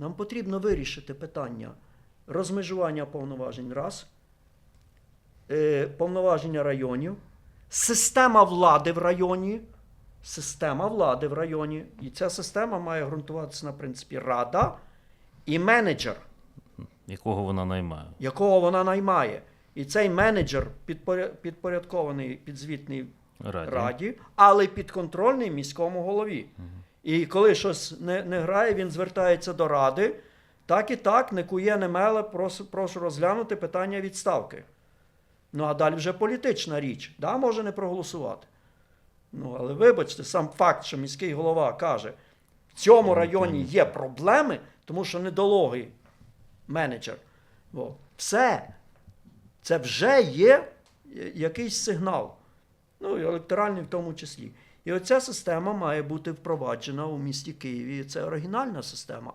Нам потрібно вирішити питання розмежування повноважень раз, е, повноваження районів, система влади в районі. Система влади в районі. І ця система має ґрунтуватися на принципі рада і менеджер, Якого вона наймає? якого вона наймає. І цей менеджер підпорядкований підзвітний Раді. раді, але підконтрольний міському голові. І коли щось не, не грає, він звертається до ради. Так і так, не кує, не меле, прошу, прошу розглянути питання відставки. Ну, а далі вже політична річ. Да, може не проголосувати. Ну, але вибачте, сам факт, що міський голова каже, в цьому районі є проблеми, тому що недологий менеджер. О, все. Це вже є якийсь сигнал. Ну, і електоральний в тому числі. І оця система має бути впроваджена у місті Києві. Це оригінальна система.